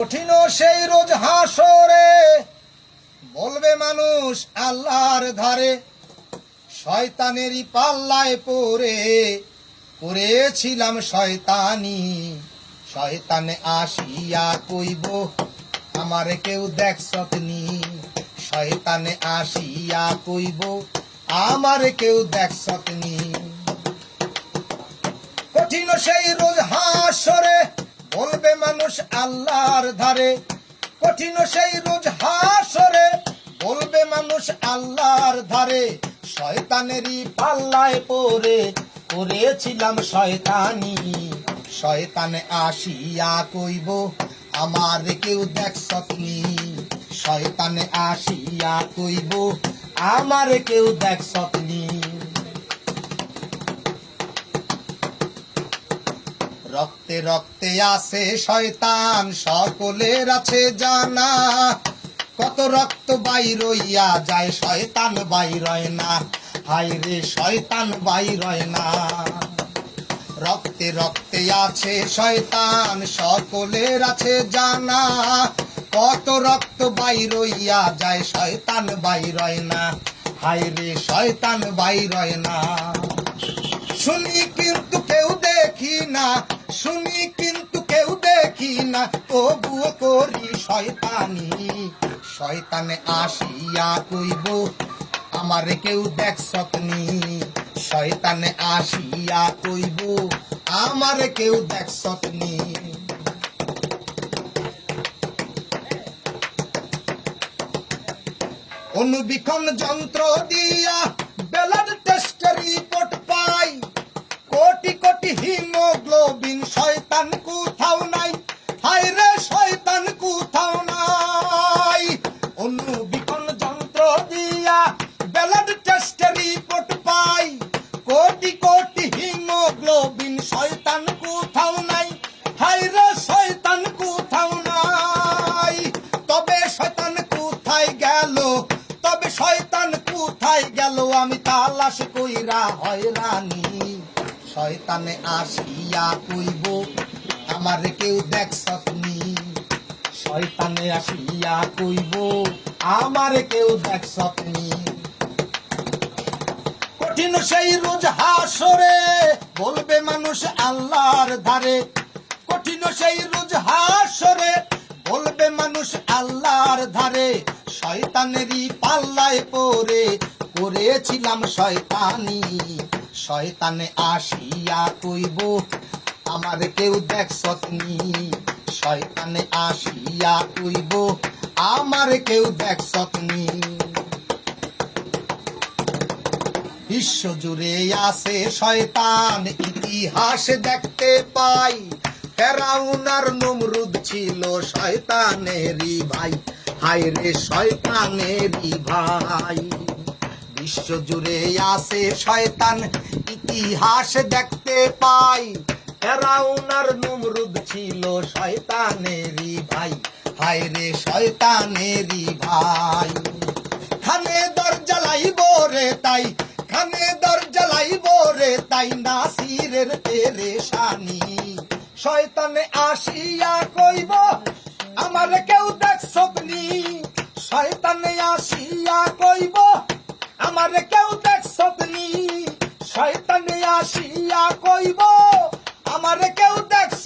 কঠিন সেই রোজ হাসরে, বলবে মানুষ আল্লাহর ধারে, শয়তানেরই পাল্লায় পড়ে করেছিলাম শয়তানি, শয়তানে আসিয়া কইব, আমার কেউ দেখছতনি শয়তানে আসিয়া কইব, আমার কেউ দেখছতনি কঠিন সেই রোজ হাসরে বলবে মানুষ আল্লাহর ধারে, কঠিন সেই রোজ হাসরে। বলবে মানুষ আল্লাহর ধারে, শয়তানেরই পাল্লায় পড়ে, করেছিলাম শয়তানি। শয়তানে আসিয়া কইব, আমার কেউ দেখছতনি শয়তানে আসিয়া কইব, আমার কেউ দেখছতনি রক্তে রক্তে আছে শয়তান, সকলের আছে জানা। কত রক্ত বাইরইয়া যায়, শয়তান বাইরয় না। হায় রে, শয়তান বাইরয় না। রক্তে রক্তে আছে শয়তান, সকলের আছে জানা। কত রক্ত বাইরইয়া যায়, শয়তান বাইরয় না। হায় রে, শয়তান বাইরয় না। শুনি কিন্তু দেখি না, শুনি কিন্তু কেউ দেখি না। তবুও করি শয়তানি, শয়তানে আসিয়া কইব, আমারে কেউ দেখছতনি শয়তানে আসিয়া কইব, আমারে কেউ দেখছতনি অনুবীক্ষণ যন্ত্র দিয়া কইরা হয়রানি শয়তানে আসিয়া কইব, আমার কেউ দেখছতনি শয়তানে আসিয়া কইব, আমার কেউ দেখছতনি কঠিন সেই রোজ হাসরে বলবে মানুষ আল্লাহর ধারে। কঠিন সেই রোজ হাসরে বলবে মানুষ আল্লাহর ধারে। শয়তানেরই পাল্লায় পড়ে করেছিলাম শয়তানি। শয়তানে আসিয়া কইব, আমার কেউ দেখছতনি শয়তানে আসিয়া কইব, আমার কেউ দেখছতনি বিশ্ব জুড়ে আছে শয়তান, ইতিহাস দেখতে পাই। ফেরাউনার নমরুদ ছিল শয়তানেরই ভাই। হায় রে শয়তানেরই ভাই। বিশ্ব জুড়ে আছে শয়তান। ইতিহাস দেখতে পাই। ফেরাউনার নমরুদ ছিল শয়তানেরই ভাই। হায় রে শয়তানেরই ভাই। খানে দরজা লাইব রে তাই। খানে দরজা লাইব রে তাই। নাসিরের পেরেশানি। শয়তানে আসিয়া কইব শয়তানে আসিয়া কইব আমারে কেউ দেখছ